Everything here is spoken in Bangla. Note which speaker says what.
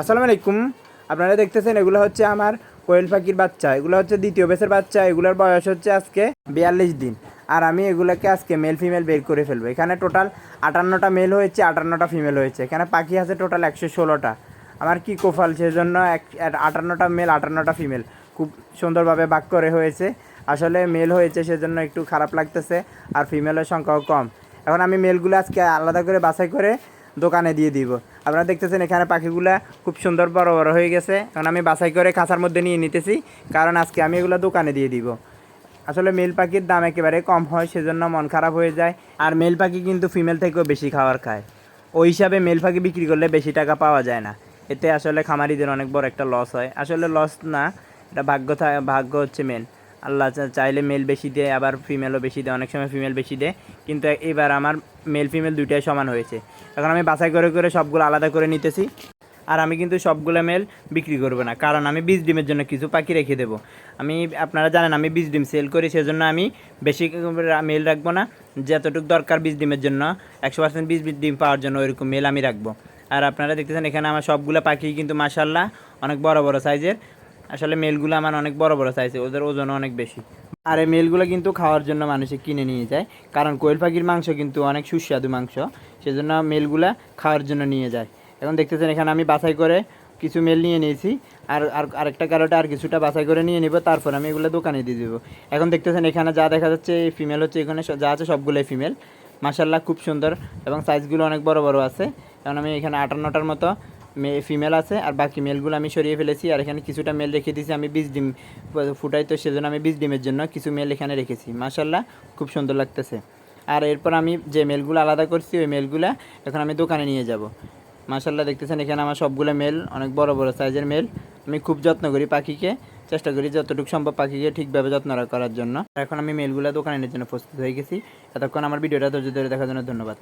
Speaker 1: আসসালামু আলাইকুম। আপনারা দেখতেছেন, এগুলো হচ্ছে আমার কোয়েল পাখির বাচ্চা। এগুলো হচ্ছে দ্বিতীয় বেসের বাচ্চা। এগুলোর বয়স হচ্ছে আজকে বিয়াল্লিশ দিন। আর আমি এগুলোকে আজকে মেল ফিমেল বের করে ফেলব। এখানে টোটাল আটান্নটা মেল হয়েছে, আটান্নটা ফিমেল হয়েছে। এখানে পাখি আছে টোটাল একশো ষোলোটা। আমার কি কোফাল? সেজন্য এক আটান্নটা মেল আটান্নটা ফিমেল খুব সুন্দরভাবে ভাগ করে হয়েছে। আসলে মেল হয়েছে, সেজন্য একটু খারাপ লাগতেছে। আর ফিমেলের সংখ্যাও কম। এখন আমি মেলগুলো আজকে আলাদা করে বাছাই করে দোকানে দিয়ে দিব। আপনারা দেখতেছেন এখানে পাখিগুলা খুব সুন্দর বড় বড় হয়ে গেছে। এখন আমি বাছাই করে খাঁচার মধ্যে নিয়ে নিতেছি, কারণ আজকে আমি এগুলো দোকানে দিয়ে দিব। আসলে মেল পাখির দাম একেবারে কম হয়, সেজন্য মন খারাপ হয়ে যায়। আর মেল পাখি কিন্তু ফিমেল থেকেও বেশি খাবার খায়। ওই হিসাবে মেল পাখি বিক্রি করলে বেশি টাকা পাওয়া যায় না। এতে আসলে খামারিদের অনেক বড় একটা লস হয়। আসলে লস না, এটা ভাগ্য ভাগ্য হচ্ছে মেল আল্লাহ চাইলে মেল বেশি দেয়, আবার ফিমেলও বেশি দেয়, অনেক সময় ফিমেল বেশি দেয়। কিন্তু এবার আমার মেল ফিমেল দুইটাই সমান হয়েছে। এখন আমি বাছাই করে করে সবগুলো আলাদা করে নিতেছি। আর আমি কিন্তু সবগুলো মেল বিক্রি করব না, কারণ আমি বীজ ডিমের জন্য কিছু পাখি রেখে দেবো। আমি, আপনারা জানেন, আমি বীজ ডিম সেল করি, সেজন্য আমি বেশি মেল রাখব না। যতটুকু দরকার বীজ ডিমের জন্য, একশো পার্সেন্ট বীজ ডিম পাওয়ার জন্য ওইরকম মেল আমি রাখব। আর আপনারা দেখতেছেন, এখানে আমার সবগুলো পাখি কিন্তু মাসাল্লাহ অনেক বড় বড় সাইজের আসলে মেলগুলো আমার অনেক বড় বড় সাইজে ওদের ওজন অনেক বেশি। আর এই মেলগুলো কিন্তু খাওয়ার জন্য মানুষে কিনে নিয়ে যায়, কারণ কোয়েল পাখির মাংস কিন্তু অনেক সুস্বাদু মাংস, সেজন্য মেলগুলা খাওয়ার জন্য নিয়ে যায়। এখন দেখতেছেন, এখানে আমি বাছাই করে কিছু মেল নিয়ে নিয়েছি, আর আর আরেকটা কারোটা আর কিছুটা বাছাই করে নিয়ে নিব, তারপর আমি এগুলো দোকানে দিয়ে দেবো। এখন দেখতেছেন, এখানে যা দেখা যাচ্ছে, এই ফিমেল হচ্ছে এখানে যা আছে সবগুলোই ফিমেল মাসাল্লাহ খুব সুন্দর, এবং সাইজগুলো অনেক বড় বড় আছে। কারণ আমি এখানে আটান্নটার মতো মেয়ে ফিমেল আছে, আর বাকি মেলগুলো আমি সরিয়ে ফেলেছি, আর এখানে কিছুটা মেল রেখে দিয়েছি, আমি বীজ ডিম ফুটাই তো সেজন্য আমি বীজ ডিমের জন্য কিছু মেল এখানে রেখেছি। মাসাল্লাহ খুব সুন্দর লাগতেছে। আর এরপর আমি যে মেলগুলো আলাদা করছি, ওই মেলগুলো এখন আমি দোকানে নিয়ে যাব। মাসাল্লাহ দেখতেছেন এখানে আমার সবগুলো মেল অনেক বড় বড় সাইজের মেল আমি খুব যত্ন করি পাখিকে, চেষ্টা করি যতটুকু সম্ভব পাখিকে ঠিকভাবে যত্ন করার জন্য। এখন আমি মেলগুলো দোকানে নেওয়ার জন্য প্রস্তুত হয়ে গেছি। এতক্ষণ আমার ভিডিওটা ধৈর্য ধরে দেখার জন্য ধন্যবাদ।